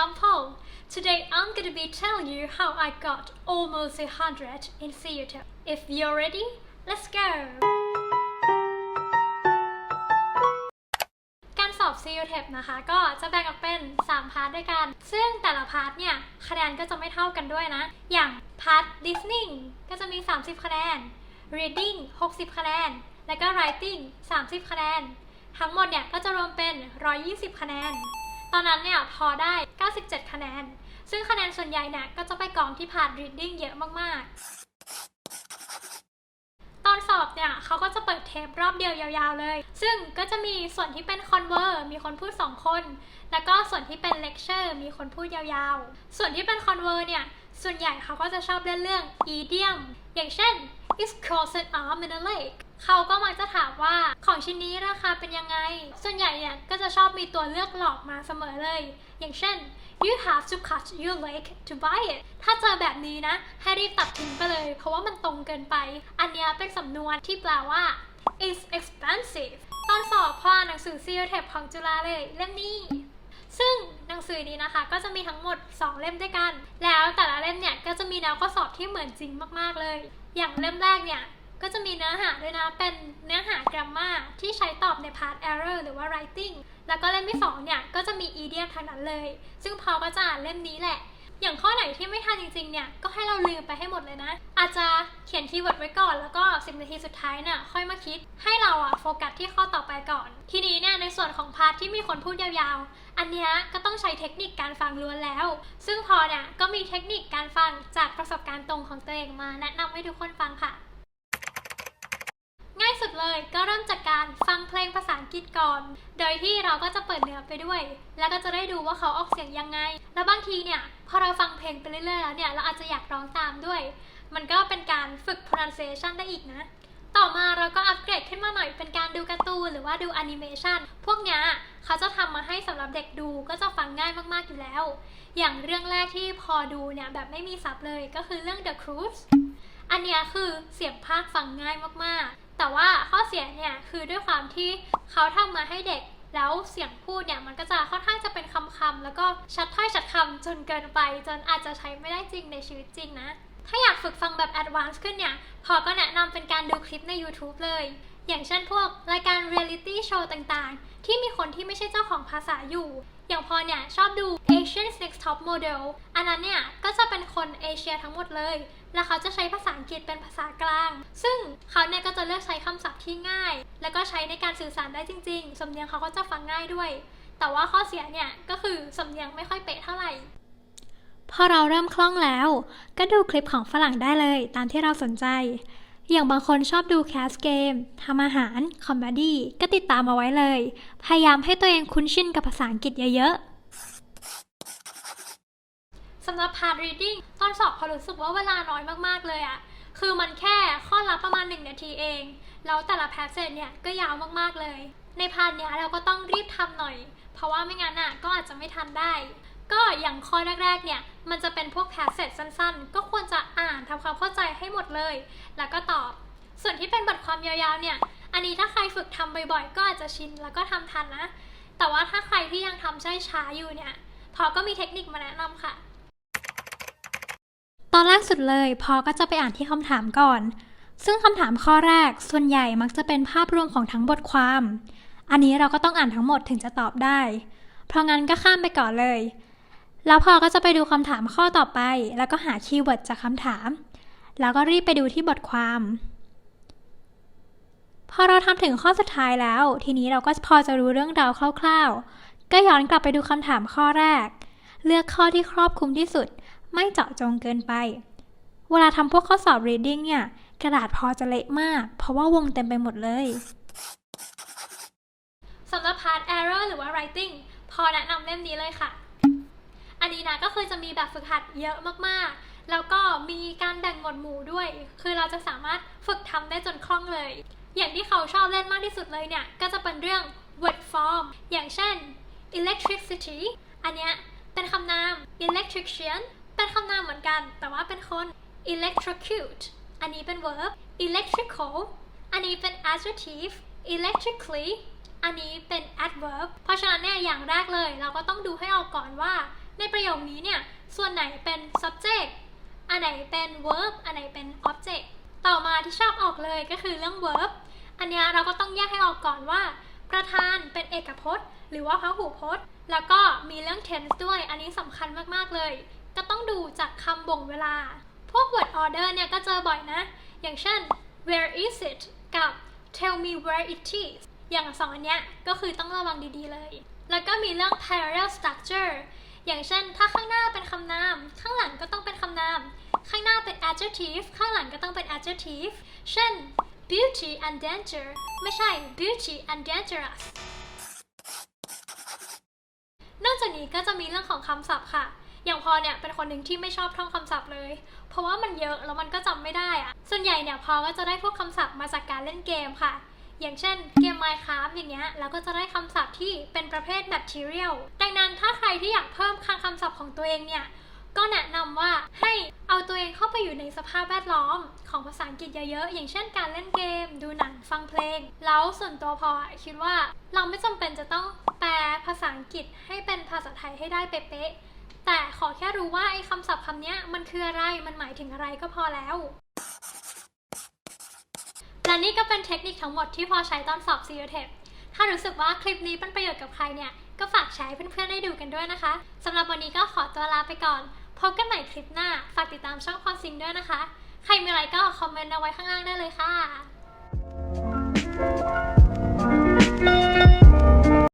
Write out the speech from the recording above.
I'm Paul. Today I'm gonna be telling you how I got almost a hundred in theater. If you're ready, let's go. การสอบ c u t e p นะคะ ก็จะแบ่งออกเป็น 3 พาร์ทด้วยกัน ซึ่งแต่ละพาร์ทเนี่ย คะแนนก็จะไม่เท่ากันด้วยนะ อย่างพาร์ท listening ก็จะมี 30 คะแนน reading 60 คะแนน แล้วก็ writing 30 คะแนน ทั้งหมดเนี่ยก็จะรวมเป็น 120 คะแนน ตอนนั้นเนี่ยพอได้ 97 คะแนน ซึ่งคะแนนส่วนใหญ่เนี่ยก็จะไปกองที่พาร์ท reading เยอะมากๆ ตอนสอบเนี่ยเขาก็จะเปิดเทปรอบเดียวยาวๆเลย ซึ่งก็จะมีส่วนที่เป็นคอนเวอร์มีคนพูด 2 คน แล้วก็ส่วนที่เป็นเลคเชอร์มีคนพูดยาวๆ ส่วนที่เป็นคอนเวอร์เนี่ยส่วนใหญ่เขาก็จะชอบเล่นเรื่อง idiom อย่างเช่น is cost an arm and a leg เขาก็มักจะถามว่าของชิ้นนี้ราคาเป็นยังไง ส่วนใหญ่เนี่ยก็จะชอบมีตัวเลือกหลอกมาเสมอเลย อย่างเช่น you have to cut your leg to buy it ถ้าเจอแบบนี้นะ ให้รีบตัดทิ้งไปเลย เพราะว่ามันตรงเกินไป อันนี้เป็นสำนวนที่แปลว่า is expensive ตอนสอบพออ่านหนังสือ c e o t e p ของจุฬาเลยเล่มนี้ ซึ่งหนังสือนี้นะคะ ก็จะมีทั้งหมด 2 เล่มด้วยกัน แล้วแต่ละเล่มเนี่ยก็จะมีแนวข้อสอบที่เหมือนจริงมากๆเลย อย่างเล่มแรกเนี่ย ก็จะมีเนื้อหาด้วยนะ เป็นเนื้อหากราฟมาที่ใช้ตอบใน part error หรือว่า writing แล้วก็เล่มที่2เนี่ย ก็จะมี idiom ทั้งนั้นเลย ซึ่งพอก็จะอ่านเล่มนี้แหละ อย่างข้อไหนที่ไม่ทันจริงๆ เนี่ย ก็ให้เราลืมไปให้หมดเลยนะ อาจจะเขียนคีย์เวิร์ดไว้ก่อน แล้วก็ 10 นาทีสุดท้ายน่ะ ค่อยมาคิด ให้เราอะโฟกัสที่ข้อต่อไปก่อน ทีนี้เนี่ย ในส่วนของพาร์ทที่มีคนพูดยาวๆ อันนี้ก็ต้องใช้เทคนิคการฟังล้วนแล้ว ซึ่งพอเนี่ย ก็มีเทคนิคการฟังจากประสบการณ์ตรงของตัวเองมา แนะนำให้ทุกคนฟังค่ะ เลย ก็เริ่มจากการฟังเพลงภาษาอังกฤษก่อน โดยที่เราก็จะเปิดเนื้อไปด้วย แล้วก็จะได้ดูว่าเขาออกเสียงยังไง แล้วบางทีเนี่ยพอเราฟังเพลงไปเรื่อยๆแล้วเนี่ยเราอาจจะอยากร้องตามด้วย มันก็เป็นการฝึก pronunciation ได้อีกนะ ต่อมาเราก็อัปเกรดขึ้นมาหน่อยเป็นการดูการ์ตูนหรือว่าดูแอนิเมชันพวกเนี้ยเขาจะทำมาให้สำหรับเด็กดูก็จะฟังง่ายมากๆอยู่แล้ว อย่างเรื่องแรกที่พอดูเนี่ยแบบไม่มีซับเลยก็คือเรื่อง The Cruise อันเนี้ยคือเสียงภาคฟังง่ายมากๆ แต่ว่าข้อเสียเนี่ยคือด้วยความที่เขาทำมาให้เด็กแล้วเสียงพูดเนี่ยมันก็จะค่อนข้างจะเป็นคำๆแล้วก็ชัดถ้อยชัดคำจนเกินไป จนอาจจะใช้ไม่ได้จริงในชีวิตจริงนะ ถ้าอยากฝึกฟังแบบแอดวานซ์ขึ้นเนี่ย พอก็แนะนำเป็นการดูคลิปใน YouTube เลย อย่างเช่นพวกรายการ reality show ต่างๆ ที่มีคนที่ไม่ใช่เจ้าของภาษาอยู่ อย่างพอเนี่ย ชอบดู Asian Next Top Model อันนั้นเนี่ย ก็จะเป็นคนเอเชียทั้งหมดเลย แล้วเขาจะใช้ภาษาอังกฤษเป็นภาษากลาง ซึ่งเขาเนี่ยก็จะเลือกใช้คำศัพท์ที่ง่าย แล้วก็ใช้ในการสื่อสารได้จริงๆ สำเนียงเขาก็จะฟังง่ายด้วย แต่ว่าข้อเสียเนี่ยก็คือสำเนียงไม่ค่อยเป๊ะเท่าไหร่พอเราเริ่มคล่องแล้ว ก็ดูคลิปของฝรั่งได้เลยตามที่เราสนใจ อย่างบางคนชอบดูแคสเกมทำอาหาร คอมเมดี้ก็ติดตามเอาไว้เลย พยายามให้ตัวเองคุ้นชินกับภาษาอังกฤษเยอะๆสำหรับ part reading ตอนสอบพอรู้สึกว่าเวลาน้อยมากๆเลยอะคือมันแค่ข้อละประมาณ 1 นาทีเอง แล้วแต่ละ passage เนี่ยก็ยาวมากๆเลย ในพาร์ทเนี้ยเราก็ต้องรีบทำหน่อย เพราะว่าไม่งั้นอะก็อาจจะไม่ทันได้ ก็อย่างข้อแรกๆ เนี่ย มันจะเป็นพวก passage สั้นๆ ก็ควรจะอ่านทำความเข้าใจให้หมดเลย แล้วก็ตอบ ส่วนที่เป็นบทความยาวๆ เนี่ย อันนี้ถ้าใครฝึกทำบ่อยๆ ก็อาจจะชินแล้วก็ทำทันนะ แต่ว่าถ้าใครที่ยังทำช้ช้าๆ อยู่เนี่ย พอก็มีเทคนิคมาแนะนำค่ะ ตอนแรกสุดเลยพอก็จะไปอ่านที่คำถามก่อน ซึ่งคำถามข้อแรกส่วนใหญ่มักจะเป็นภาพรวมของทั้งบทความ อันนี้เราก็ต้องอ่านทั้งหมดถึงจะตอบได้ เพราะงั้นก็ข้ามไปก่อนเลย แล้วพอก็จะไปดูคำถามข้อต่อไป แล้วก็หาคีย์เวิร์ดจากคำถาม แล้วก็รีบไปดูที่บทความ พอเราทำถึงข้อสุดท้ายแล้ว ทีนี้เราก็พอจะรู้เรื่องราวคร่าวๆ ก็ย้อนกลับไปดูคำถามข้อแรก เลือกข้อที่ครอบคลุมที่สุด ไม่เจาะจงเกินไป เวลาทำพวกข้อสอบ reading เนี่ย กระดาษพอจะเละมาก เพราะว่าวงเต็มไปหมดเลยสำหรับ part error หรือว่า writing พอแนะนำเล่มนี้เลยค่ะ อันนี้นะก็คือจะมีแบบฝึกหัดเยอะมากๆ แล้วก็มีการแบ่งหมวดหมู่ด้วย คือเราจะสามารถฝึกทำได้จนคล่องเลย อย่างที่เขาชอบเล่นมากที่สุดเลยเนี่ย ก็จะเป็นเรื่อง word form อย่างเช่น electricity อันเนี้ยเป็นคำนาม electrician เป็นคำนามเหมือนกัน แต่ว่าเป็นคน electrocute อันนี้เป็น verb electrical อันนี้เป็น adjective electrically อันนี้เป็น adverb เพราะฉะนั้นเนี่ยอย่างแรกเลย เราก็ต้องดูให้ออกก่อนว่า ในประโยคนี้เนี่ย ส่วนไหนเป็น subject อันไหนเป็น verb อันไหนเป็น object ต่อมาที่ชอบออกเลยก็คือเรื่อง verb อันนี้เราก็ต้องแยกให้ออกก่อนว่า ประธานเป็นเอกพจน์ หรือว่าพหูพจน์ แล้วก็มีเรื่อง tense ด้วย อันนี้สำคัญมากๆเลย ก็ต้องดูจากคำบ่งเวลา พวก word order เนี่ยก็เจอบ่อยนะ อย่างเช่น where is it กับ tell me where it is อย่างสองอันเนี้ยก็คือต้องระวังดีๆเลย แล้วก็มีเรื่อง parallel structure อย่างเช่น ถ้าข้างหน้าเป็นคำนาม ข้างหลังก็ต้องเป็นคำนาม ข้างหน้าเป็น adjective ข้างหลังก็ต้องเป็น adjective เช่น beauty and danger ไม่ใช่ beauty and dangerous นอกจากนี้ก็จะมีเรื่องของคำศัพท์ค่ะ อย่างพอเนี่ยเป็นคนหนึ่งที่ไม่ชอบท่องคำศัพท์เลย เพราะว่ามันเยอะแล้วมันก็จำไม่ได้อะส่วนใหญ่เนี่ยพอก็จะได้พวกคำศัพท์มาจากการเล่นเกมค่ะ อย่างเช่นเกม Minecraft อย่างเงี้ยเราก็จะได้คำศัพท์ที่เป็นประเภท material ดังนั้นถ้าใครที่อยากเพิ่มคังคำศัพท์ของตัวเองเนี่ยก็แนะนำว่าให้เอาตัวเองเข้าไปอยู่ในสภาพแวดล้อมของภาษาอังกฤษเยอะๆ อย่างเช่นการเล่นเกม ดูหนัง ฟังเพลง แล้วส่วนตัวพอคิดว่าเราไม่จำเป็นจะต้องแปลภาษาอังกฤษให้เป็นภาษาไทยให้ได้เป๊ะๆ แต่ขอแค่รู้ว่าไอ้คำศัพท์คำเนี้ยมันคืออะไร มันหมายถึงอะไรก็พอแล้ว และนี่ก็เป็นเทคนิคทั้งหมดที่พอใช้ตอนสอบ c u t e p ถ้ารู้สึกว่าคลิปนี้เป็นประโยชน์กับใครเนี่ย ก็ฝากแชร์ให้เพื่อนๆได้ดูกันด้วยนะคะสำหรับวันนี้ก็ขอตัวลาไปก่อน พบกันใหม่คลิปหน้า ฝากติดตามช่องพอซิงด้วยนะคะ ใครมีอะไรก็คอมเมนต์เอาไว้ข้างล่างได้เลยค่ะ